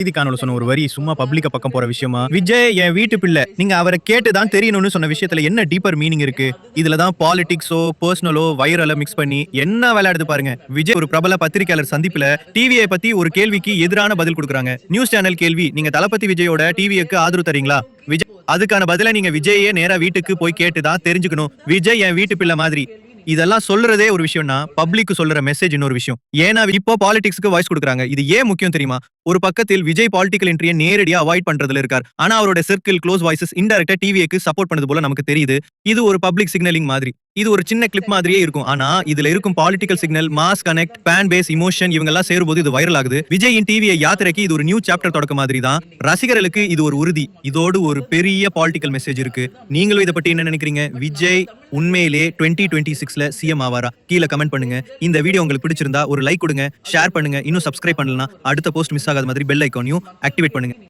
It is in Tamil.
செய்தி சொன்ன ஒரு வரி சும்மா பப்ளிக்க பக்கம் போற விஷயமா? விஜய் என் வீட்டு பிள்ளை நீங்க அவரை கேட்டு தான் தெரியணும்னு சொன்ன விஷயத்துல என்ன டீப்பர் மீனிங் இருக்கு? இதுல தான் பாலிடிக்ஸோ பர்சனலோ வைரலோ மிக்ஸ் பண்ணி என்ன விளையாடுது பாருங்க. விஜய் ஒரு பிரபல பத்திரிகையாளர் சந்திப்புல டிவியை பத்தி ஒரு கேள்விக்கு எதிரான பதில் கொடுக்குறாங்க. நியூஸ் சேனல் கேள்வி நீங்க தளபதி விஜயோட டிவிக்கு ஆதரவு தரீங்களா? விஜய் அதுக்கான பதில நீங்க விஜயே நேரா வீட்டுக்கு போய் கேட்டு தான் தெரிஞ்சுக்கணும். விஜய் என் வீட்டு பிள்ளை மாதிரி. இதெல்லாம் சொல்றதே ஒரு விஷயம்னா பப்ளிக் சொல்ற மெசேஜ் இன்னொரு விஷயம். ஏன்னா இப்போ பாலிடிக்ஸ்க்கு வாய்ஸ் கொடுக்குறாங்க. இது ஏன் முக்கியம் தெரியுமா? ஒரு பக்கத்தில் விஜய் பாலிட்டிக்கல் என்ட்ரியை நேரடியா அவாய்ட் பண்றதுல இருக்கார். ஆனா அவரோட சர்க்கிள் க்ளோஸ் வாய்ஸஸ் இன்டெரக்டா டிவிக்கு சப்போர்ட் பண்ணது போல நமக்கு தெரியுது. இது ஒரு பப்ளிக் சிக்னலிங் மாதிரி. இது ஒரு சின்ன கிளிப் மாதிரியே இருக்கும். ஆனா இதுல இருக்கும் political signal mass connect fan base emotion இவங்க எல்லாம் சேரும்போது இது வைரல் ஆகுது. விஜயின் டிவியை யாத்திரைக்கு இது ஒரு நியூ சாப்டர் தொடக்க மாதிரி தான். ரசிகர்களுக்கு இது ஒரு உறுதி. இதோடு ஒரு பெரிய பாலிட்டிக்கல் மெசேஜ் இருக்கு. நீங்களும் இதை பத்தி என்ன நினைக்கிறீங்க? விஜய் உண்மையிலே டுவெண்ட்டி டுவெண்ட்டி சிக்ஸ்ல சிஎம் ஆவாரா? கீழே கமெண்ட் பண்ணுங்க. இந்த வீடியோ உங்களுக்கு பிடிச்சிருந்தா ஒரு லைக் கொடுங்க ஷேர் பண்ணுங்க. இன்னும் சப்ஸ்கிரைப் பண்ணலாம் அடுத்த போஸ்ட் மிஸ் ஆகாத. மாதிரி பெல் ஐக்கானையும் ஆக்டிவேட் பண்ணுங்க.